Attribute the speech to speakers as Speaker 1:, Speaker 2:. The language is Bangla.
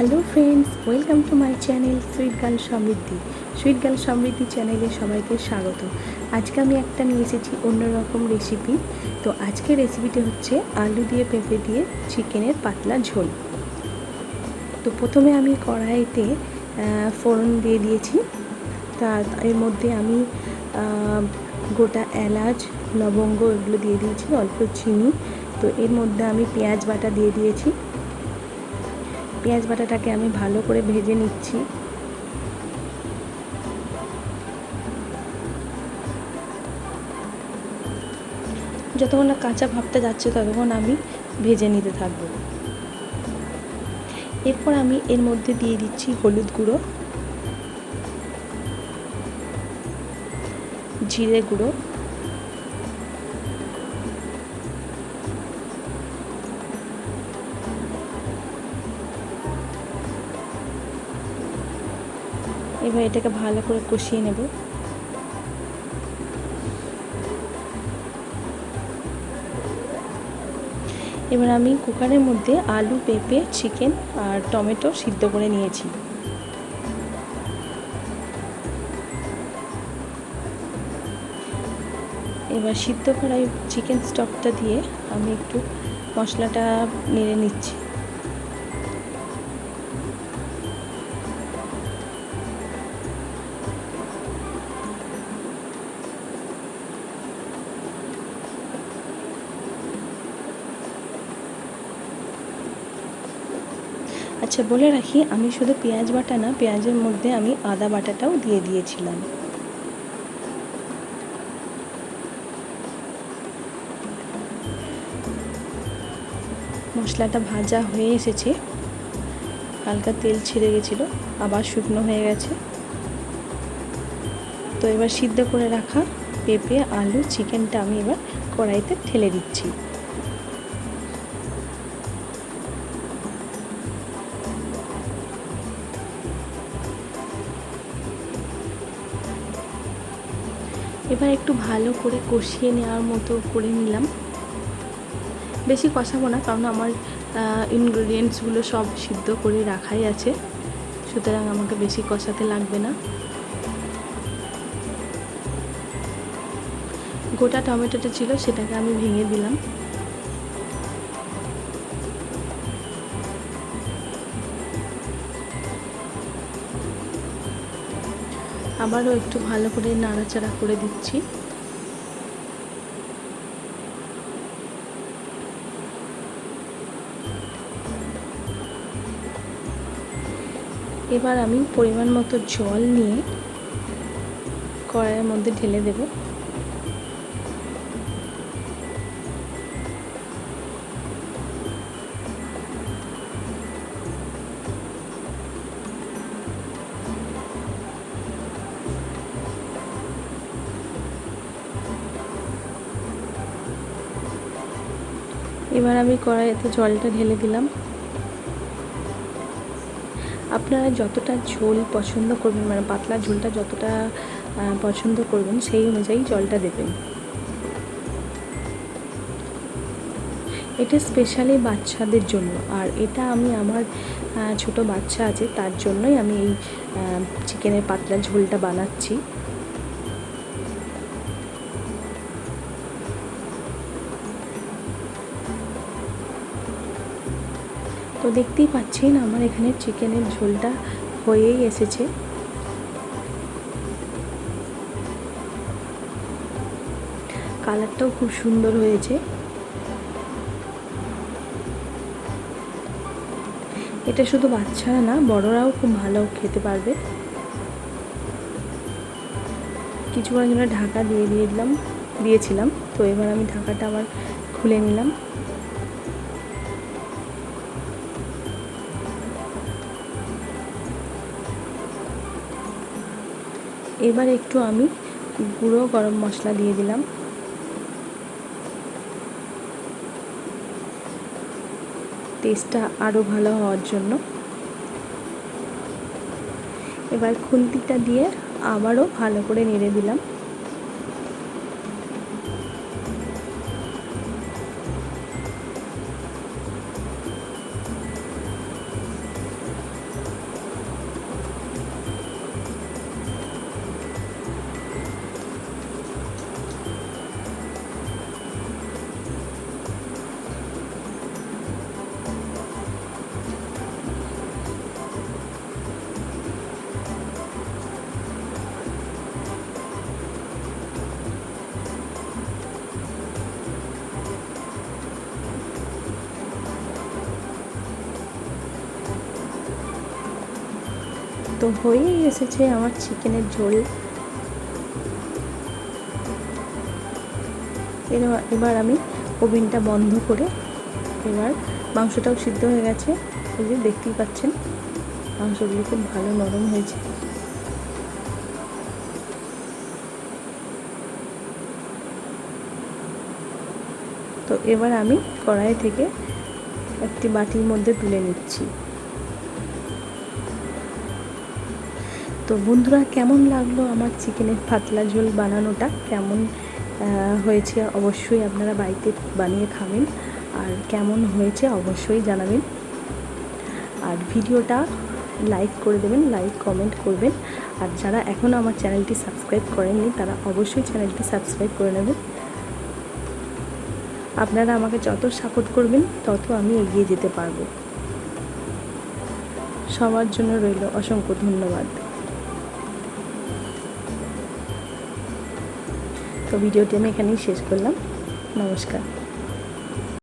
Speaker 1: Hello friends, welcome to my channel sweet girl Samriddhi. Sweet girl Samriddhi চ্যানেলে সবাইকে স্বাগত। আজকে আমি একটা নিয়ে এসেছি অন্যরকম রেসিপি তো আজকের রেসিপিটি হচ্ছে আলু দিয়ে পেঁপে দিয়ে চিকেনের পাতলা ঝোল। তো প্রথমে আমি কড়াইতে ফোড়ন দিয়ে দিয়েছি। তা এর মধ্যে আমি গোটা এলাচ, লবঙ্গ এগুলো দিয়ে দিয়েছি, অল্প চিনি। তো এর মধ্যে আমি পেঁয়াজ বাটা দিয়ে দিয়েছি। পেঁয়াজ বাটাটাকে আমি ভালো করে ভেজে নিচ্ছি। যতক্ষণ না কাঁচা ভাবটা যাচ্ছে, ততক্ষণ আমি ভেজে নিতে থাকব। এরপর আমি এর মধ্যে দিয়ে দিচ্ছি হলুদ গুঁড়ো, জিরে গুঁড়ো এবার এটাকে ভালো করে কষিয়ে নেব। এবার আমি কুকারের মধ্যে আলু, পেঁপে, চিকেন আর টমেটো সিদ্ধ করে নিয়েছি। এবার সিদ্ধ করা চিকেন স্টকটা দিয়ে আমি একটু মশলাটা নেড়ে নিচ্ছি। আচ্ছা বলে রাখি, আমি শুধু পেঁয়াজ বাটা না, পেঁয়াজের মধ্যে আমি আদা বাটাটাও দিয়ে দিয়েছিলাম। মশলাটা ভাজা হয়ে এসেছে। হালকা তেল ছিঁড়ে গেছিল, আবার শুকনো হয়ে গেছে। তো এবার সিদ্ধ করে রাখা পেঁপে, আলু, চিকেনটা আমি এবার কড়াইতে ঠেলে দিচ্ছি। এবার একটু ভালো করে কষিয়ে নেওয়ার মতো করে নিলাম। বেশি কষাবো না, কারণ আমার ইনগ্রিডিয়েন্টসগুলো সব সিদ্ধ করে রাখাই আছে। সুতরাং আমাকে বেশি কষাতে লাগবে না। গোটা টমেটোটা ছিল, সেটাকে আমি ভেঙে দিলাম। আবারও একটু ভালো করে নাড়াচাড়া করে দিচ্ছি। এবার আমি পরিমাণ মতো জল নিয়ে কড়াইয়ের মধ্যে ঢেলে দেব। এবার আমি কড়াইতে জলটা ঢেলে দিলাম। আপনারা যতটা ঝোল পছন্দ করবেন মানে পাতলা ঝোলটা যতটা পছন্দ করবেন, সেই অনুযায়ী জলটা দেবেন। এটা স্পেশালি বাচ্চাদের জন্য, আর এটা আমি আমার ছোট বাচ্চা আছে, তার জন্যই আমি এই চিকেনের পাতলা ঝোলটা বানাচ্ছি। তো দেখতেই পাচ্ছেন আমার এখানে চিকেনের ঝোলটা হয়েই এসেছে। কালারটাও খুব সুন্দর হয়েছে। এটা শুধু বাচ্চারা না, বড়রাও খুব ভালো খেতে পারবে। কিছুক্ষণের জন্য ঢাকা দিয়ে দিয়ে দিলাম, দিয়েছিলাম। তো এবার আমি ঢাকাটা আবার খুলে নিলাম। এবার একটু আমি গুঁড়ো গরম মশলা দিয়ে দিলাম। টেস্টটা আরও ভালো হওয়ার জন্য। এবার খুন্তিটা দিয়ে আবারও ভালো করে নেড়ে দিলাম। তো হয়েই এসেছে আমার চিকেনের ঝোল। এবার আমি ওভেনটা বন্ধ করে এবার মাংসটাও সিদ্ধ হয়ে গেছে। এই যে দেখতেই পাচ্ছেন, মাংসগুলো খুব ভালো নরম হয়েছে। তো এবার আমি কড়াই থেকে একটি বাটির মধ্যে তুলে নিচ্ছি। তো বন্ধুরা, কেমন লাগল আমার চিকেনের পাতলা ঝোল বানানোটা? কেমন হয়েছে? অবশ্যই আপনারা বাড়িতে বানিয়ে খাবেন। আর কেমন হয়েছে অবশ্যই জানাবেন। আর ভিডিওটা লাইক করে দেবেন, লাইক কমেন্ট করবেন। আর যারা এখনও আমার চ্যানেলটি সাবস্ক্রাইব করেননি, তারা অবশ্যই চ্যানেলটি সাবস্ক্রাইব করে নেবেন। আপনারা আমাকে যত সাপোর্ট করবেন, তত আমি এগিয়ে যেতে পারব। সবার জন্য রইল অসংখ্য ধন্যবাদ। তো ভিডিওটি আমি এখানেই শেষ করলাম। নমস্কার।